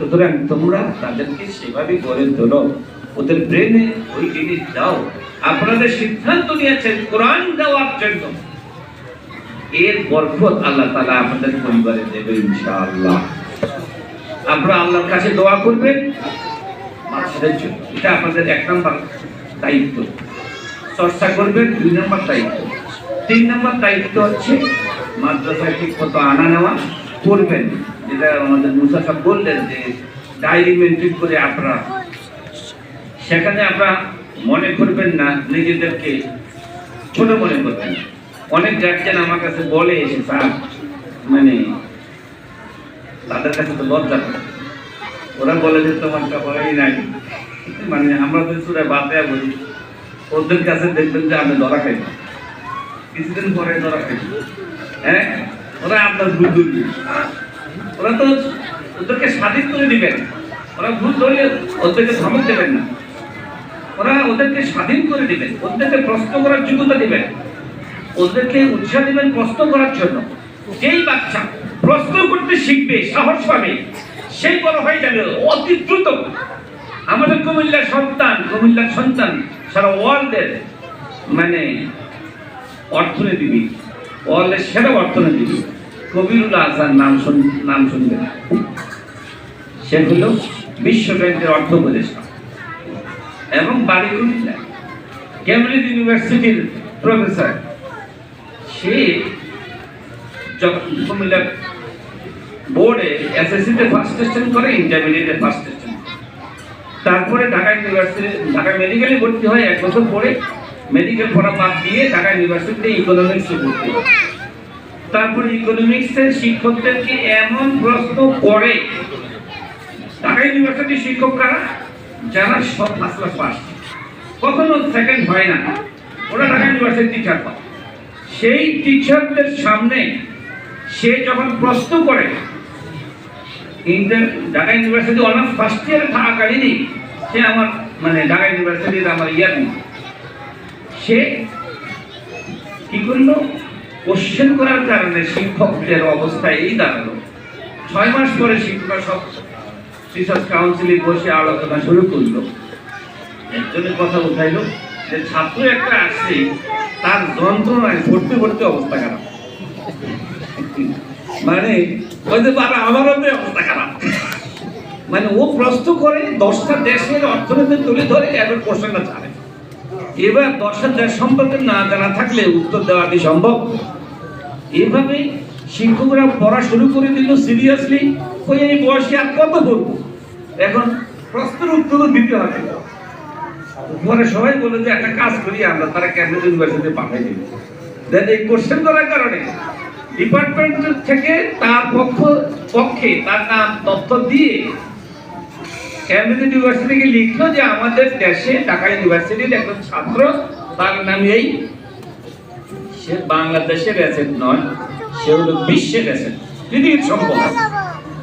সুতরাং তোমরা তাদেরকে সেভাবে গড়ে তোলো। ওদের ব্রেনে ওই জিনিস দাও। আপনাদের সিদ্ধান্ত নিয়েছেন, কোরআন দেওয়ার জন্য। এর বরকত আল্লাহ তালা আপনাদের পরিবারে দেবে ইনশাআল্লাহ। আপনারা আল্লাহর কাছে দোয়া করবেন বাচ্চাদের জন্য। এটা আপনাদের এক নম্বর দায়িত্ব। চর্চা করবেন, দুই নম্বর দায়িত্ব। তিন নম্বর দায়িত্ব হচ্ছে, মাদ্রাসায় ঠিক মতো আনা নেওয়া করবেন। যেটা আমাদের মুসা সাহেব বললেন যে, ডায়েরি মেনটেন করে আপনারা, সেখানে আপনারা মনে করবেন না, নিজেদেরকে ছোট মনে করবেন অনেক গার্জেন আমার কাছে বলে এসে, স্যার মানে তাদের কাছে তো লজ্জা ওরা বলে যে, তোমার কাপড়ই নাই। মানে আমরা তো সুরে বাদ দেয়া বলি। ওদের কাছে দেখবেন যে আমি ধরা খাই। কিছুদিন পরে ধরা খাই। হ্যাঁ? ওরা আপনার ধরবে ওরা তো ওদেরকে স্বাধীন করে দিবেন। ওরা ভুল ওদেরকে দেবেন না। ওরা ওদেরকে স্বাধীন করে দিবেন। ওদেরকে প্রশ্ন করার যোগ্যতা দিবেন। ওদেরকে উৎসাহ দিবেন প্রশ্ন করার জন্য। যেই বাচ্চা প্রশ্ন করতে শিখবে, সাহস পাবে, সেই বড় হয়ে যাবে, অতি দ্রুত। আমাদের কুমিল্লার সন্তান কুমিল্লার সন্তান সারা ওয়ার্ল্ডের মানে অর্থনীতিবিদ, ওয়ার্ল্ডের সেরা অর্থনীতিবিদ। কবিরুল আহসান নাম নাম শুনবেন সে হল বিশ্ব ব্যাংকের অর্থ উপদেষ্টা এবং ইউনিভার্সিটির প্রফেসর। সে বোর্ডে এসএসসিতে ফার্স্ট টেস্টেন করে ইন্টারমিডিয়েটে ফার্স্ট টেস্টেন তারপরে ঢাকা ইউনিভার্সিটি, ঢাকা মেডিকেলে ভর্তি হয় এক বছর পরে মেডিকেল পড়া বাদ দিয়ে ঢাকা ইউনিভার্সিটিতে ইকোনমিক্সে ভর্তি হয় তারপরে ইকোনমিক্সের শিক্ষকদেরকে এমন প্রশ্ন করে। ঢাকা ইউনিভার্সিটির শিক্ষক কারা? যারা সব ফার্স্ট পাস। কখনো সেকেন্ড হয় না। ওরা ঢাকা ইউনিভার্সিটির টিচার পায়। সেই টিচারদের সামনে সে যখন প্রশ্ন করে ঢাকা ইউনিভার্সিটি অনার্স ফার্স্ট ইয়ারে থাকাকালীনই সে আমার মানে ঢাকা ইউনিভার্সিটির আমার ইয়ার সে কি করল? কোশ্চেন করার কারণে শিক্ষকদের অবস্থা এই দাঁড়াল। ছয় মাস পরে শিক্ষকরা সব টিচার্স কাউন্সিলে বসে আলোচনা শুরু করল। একজনের কথা উঠাইলো যে ছাত্র একটা আসছে তার যন্ত্রণায় ভর্তি ভর্তি অবস্থা খারাপ। মানে ওই যে বাবা আমারও তো অবস্থা খারাপ। মানে ও প্রশ্ন করে দশটা দেশের অর্থনীতি তুলে ধরে এবার কোশ্চেনটা ছাড়ে। এবার দশটা দেশ সম্পর্কে না জানা থাকলে উত্তর দেওয়াটি সম্ভব। এভাবে শিক্ষকরা পড়া শুরু করে দিল সিরিয়াসলি ওই এই বয়সে আর কত করব এখন প্রশ্নের উত্তর দিতে হবে। পরে সবাই বলে যে, একটা কাজ করি, আমরা তারা ক্যাম্ব্রিজ ইউনিভার্সিটি পাঠাই দিই। দেন এই কোশ্চেন করার কারণে ডিপার্টমেন্ট থেকে তার পক্ষ পক্ষে তার নাম তথ্য দিয়ে ইউনিভার্সিটিকে লিখলো যে আমাদের দেশে ঢাকা ইউনিভার্সিটির একজন ছাত্র, তার এই, সে বাংলাদেশের অ্যাসেট নয়, সে হলো বিশ্বের অ্যাসেট পৃথিবীর সম্পদ।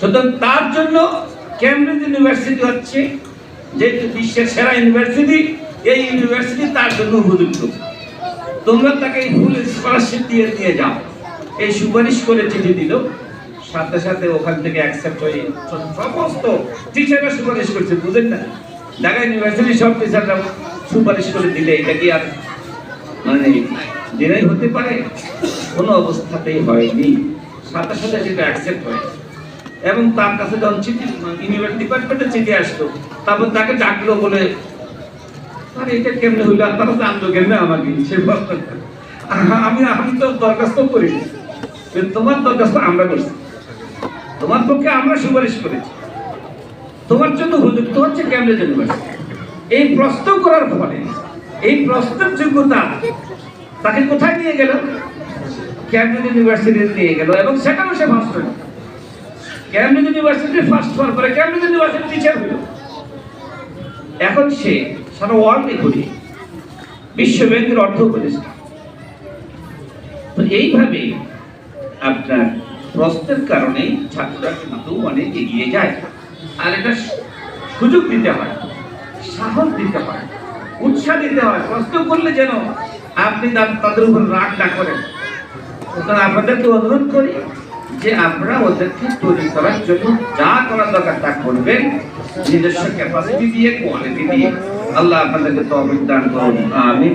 সুতরাং তার জন্য ক্যামব্রিজ ইউনিভার্সিটি হচ্ছে যেহেতু বিশ্বের সেরা ইউনিভার্সিটি এই ইউনিভার্সিটি তার জন্য উপযুক্ত। তোমরা তাকে ফুল স্কলারশিপ দিয়ে দিয়ে যাও। এই সুপারিশ করে চিঠি দিল। সাথে সাথে ওখান থেকে অ্যাকসেপ্ট হয়ে সমস্ত টিচাররা সুপারিশ করছে, বুঝেন না? ঢাকা ইউনিভার্সিটি সব টিচাররা সুপারিশ করে দিলে এটা কি আর মানে দিনাই হতে পারে, কোনো অবস্থাতেই হয়নি। সাথে সাথে সেটা অ্যাকসেপ্ট হয় এবং তার কাছে যখন চিঠি ইউনিভার্সিটি ডিপার্টমেন্টে চিঠি আসতো তারপর তাকে ডাকলো বলে, আরে, এটা কেমনে হইল? আর তারা জানলো কেমনে আমাকে? সে আমি আমি তো দরখাস্ত কিন্তু তোমার দরখাস্ত আমরা করছি। তোমার পক্ষে আমরা সুপারিশ করেছি। তোমার জন্য উপযুক্ত হচ্ছে ক্যামব্রিজ ইউনিভার্সিটি এই প্রশ্ন করার ফলে, এই প্রশ্নের যোগ্যতা তাকে কোথায় নিয়ে গেল? ক্যামব্রিজ ইউনিভার্সিটি নিয়ে গেল এবং সেখানেও সে ফার্স্ট হলো ক্যামব্রিজ ইউনিভার্সিটি ফার্স্ট হওয়ার পরে ক্যামব্রিজ ইউনিভার্সিটি টিচার হলো। এখন সে সারা ওয়ার্ল্ডে ঘুরে বিশ্ব ব্যাংকের অর্থ উপদেষ্টা। তো এইভাবে আপনার প্রশ্নের কারণে ছাত্ররা কিন্তু অনেক এগিয়ে যায়। আর এটা সুযোগ দিতে হয়, সাহস দিতে হয়, উৎসাহ দিতে হয়, প্রশ্ন করলে যেন আপনি তাদের উপর রাগ না করেন। সুতরাং আপনাদেরকে অনুরোধ করি যে আমরা ওদেরকে তৈরি করার জন্য যা করার দরকার তা করবেন। নিজস্ব ক্যাপাসিটি দিয়ে কোয়ালিটি দিয়ে। আল্লাহ আপনাদেরকে তহবিল দান করুন। আমিন।